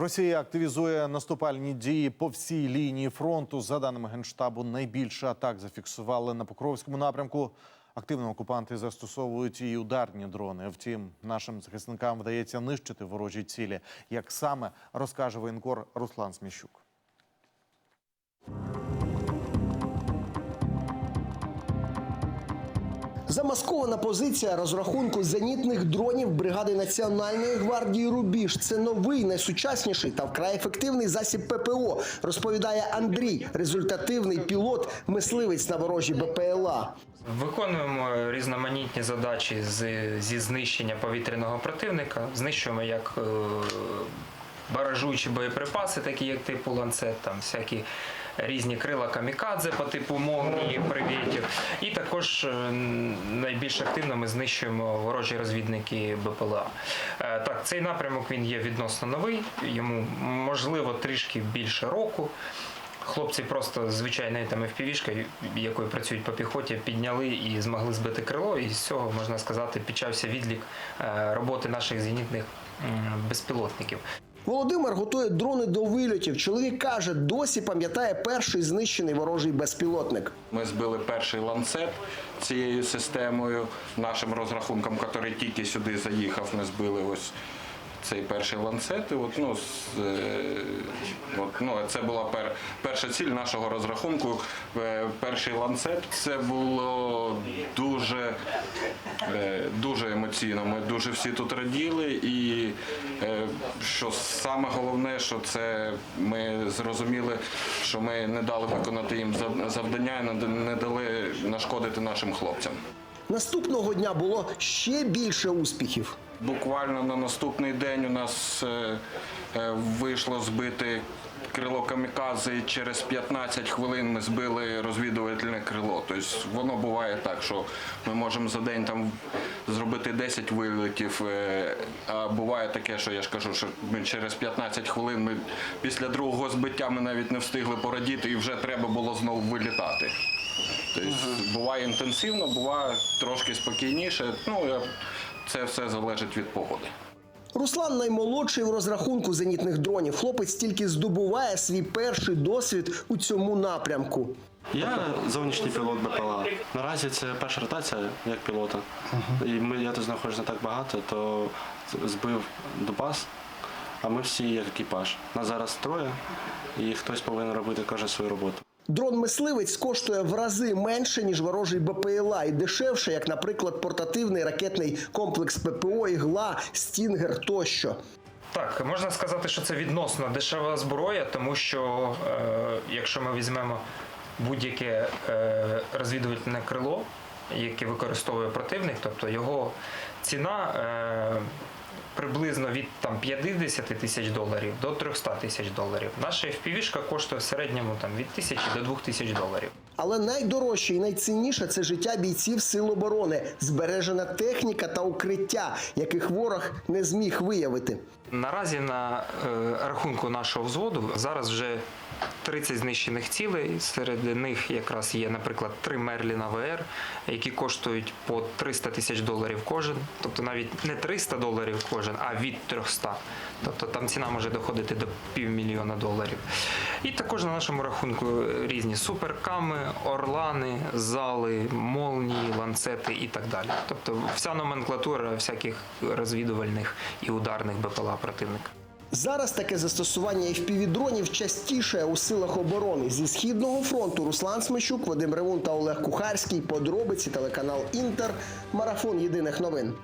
Росія активізує наступальні дії по всій лінії фронту. За даними генштабу, найбільше атак зафіксували на Покровському напрямку. Активно окупанти застосовують і ударні дрони. Втім, нашим захисникам вдається нищити ворожі цілі. Як саме розкаже воєнкор Руслан Сміщук. Замаскована позиція розрахунку зенітних дронів бригади Національної гвардії Рубіж. Це новий, найсучасніший та вкрай ефективний засіб ППО, розповідає Андрій, результативний пілот, мисливець на ворожі БПЛА. Виконуємо різноманітні задачі зі знищення повітряного противника. Знищуємо як е, баражуючі боєприпаси, такі як типу ланцет, там всякі різні крила камікадзе по типу молнії, привітів. І також е, найбільш активно ми знищуємо ворожі розвідники БПЛА. Е, Так, цей напрямок він є відносно новий, йому можливо трішки більше року. Хлопці просто звичайною там FPV-шкою, якою працюють по піхоті, підняли і змогли збити крило. І з цього можна сказати, почався відлік е, роботи наших зенітних безпілотників. Володимир готує дрони до вильотів. Чоловік каже, досі пам'ятає перший знищений ворожий безпілотник. Ми збили перший ланцет цією системою. Нашим розрахунком, який тільки сюди заїхав, ми збили ось цей перший ланцет. І от, ну, з, е, от, ну, це була пер, перша ціль нашого розрахунку. Е, Перший ланцет. Це було дуже, е, дуже емоційно. Ми дуже всі тут раділи. І що саме головне, що це ми зрозуміли, що ми не дали виконати їм зав- завдання, не дали нашкодити нашим хлопцям. Наступного дня було ще більше успіхів. Буквально на наступний день у нас е, е, вийшло збити крило камікадзе. і Через 15 хвилин ми збили розвідувальне крило. Тобто воно буває так, що ми можемо за день там зробити 10 вилетів. е, А буває таке, що я ж кажу, що ми через 15 хвилин ми після другого збиття ми навіть не встигли порадіти і вже треба було знову вилітати. Тобто буває інтенсивно, буває трошки спокійніше. Ну, я- це все залежить від погоди. Руслан наймолодший в розрахунку зенітних дронів. Хлопець тільки здобуває свій перший досвід у цьому напрямку. Я зовнішній пілот БПЛА. Наразі це перша ротація як пілота. І ми, я тут знаходжусь не так багато, то збив Дубас, а ми всі як екіпаж. Нас зараз троє, і хтось повинен робити кожен свою роботу. Дрон-мисливець коштує в рази менше, ніж ворожий БПЛА, і дешевше, як, наприклад, портативний ракетний комплекс ППО, ігла, стінгер тощо. Так, можна сказати, що це відносно дешева зброя, тому що е, якщо ми візьмемо будь-яке е, розвідувальне крило, яке використовує противник, тобто його ціна е, приблизно від там, 50 тисяч доларів до 300 тисяч доларів. Наша FPV-шка коштує в середньому там, від тисячі до 2000 доларів. Але найдорожче і найцінніше це життя бійців сил оборони, збережена техніка та укриття, яких ворог не зміг виявити. Наразі на е, рахунку нашого взводу зараз вже 30 знищених цілей. Серед них якраз є, наприклад, три Мерліна ВР, які коштують по 300 тисяч доларів кожен. Тобто навіть не 300 доларів кожен, а від 300. Тобто там ціна може доходити до півмільйона доларів. І також на нашому рахунку різні суперками, орлани, зали, молнії, ланцети і так далі. Тобто вся номенклатура всяких розвідувальних і ударних БПЛА противника. Зараз таке застосування FPV-дронів частіше у силах оборони. Зі східного фронту Руслан Смещук, Вадим Ревун та Олег Кухарський. Подробиці телеканал Інтер. Марафон єдиних новин.